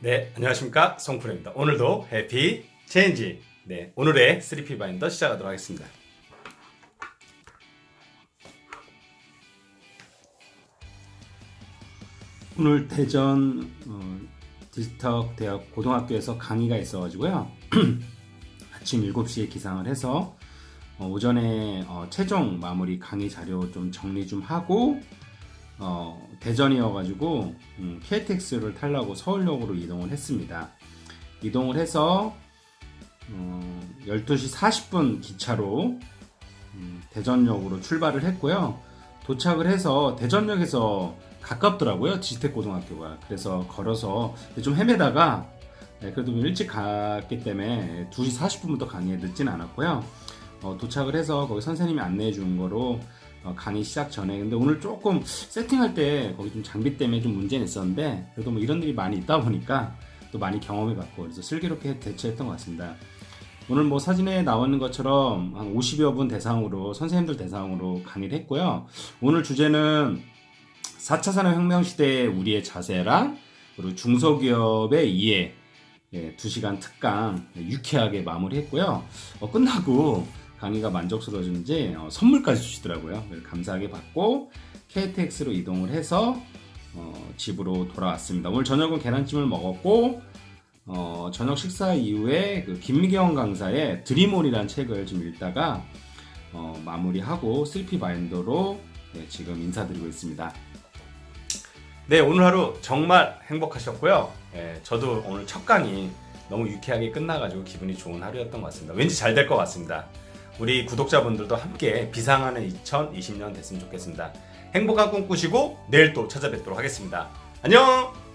네, 안녕하십니까. 송프로입니다. 오늘도 해피 체인지. 네, 오늘의 3P 바인더 시작하도록 하겠습니다. 오늘 대전 어, 디지털 대학 고등학교에서 강의가 있어가지고요. 아침 7시에 기상을 해서 어, 오전에 어, 최종 마무리 강의 자료 좀 정리 좀 하고 어, 대전이어가지고 음, KTX를 타려고 서울역으로 이동을 했습니다. 이동을 해서 어, 12시 40분 기차로 음, 대전역으로 출발을 했고요. 도착을 해서 대전역에서 가깝더라고요. 지택 고등학교가. 그래서 걸어서 좀 헤매다가 네, 그래도 좀 일찍 갔기 때문에 2시 40분부터 강의에 늦진 않았고요. 어, 도착을 해서 거기 선생님이 안내해 준 거로 어, 강의 시작 전에 근데 오늘 조금 세팅할 때 거기 좀 장비 때문에 좀 문제는 있었는데 그래도 뭐 이런 일이 많이 있다 보니까 또 많이 경험해 봤고 그래서 슬기롭게 대처했던 것 같습니다. 오늘 뭐 사진에 나와 있는 것처럼 한 50여 분 대상으로 선생님들 대상으로 강의를 했고요. 오늘 주제는 4차 산업혁명 시대의 우리의 자세랑 그리고 중소기업의 이해 예, 2시간 특강 유쾌하게 마무리했고요. 어, 끝나고 강의가 만족스러워지는지 어, 선물까지 주시더라고요. 감사하게 받고 KTX로 이동을 해서 어, 집으로 돌아왔습니다. 오늘 저녁은 계란찜을 먹었고 어, 저녁 식사 이후에 그 김미경 강사의 드림온이라는 책을 좀 읽다가 어, 마무리하고 슬피 바인더로 네, 지금 인사드리고 있습니다. 네, 오늘 하루 정말 행복하셨고요. 예, 저도 오늘 첫 강의 너무 유쾌하게 끝나가지고 기분이 좋은 하루였던 것 같습니다. 왠지 잘 될 것 같습니다. 우리 구독자분들도 함께 비상하는 2020년 됐으면 좋겠습니다. 행복한 꿈 꾸시고 내일 또 찾아뵙도록 하겠습니다. 안녕!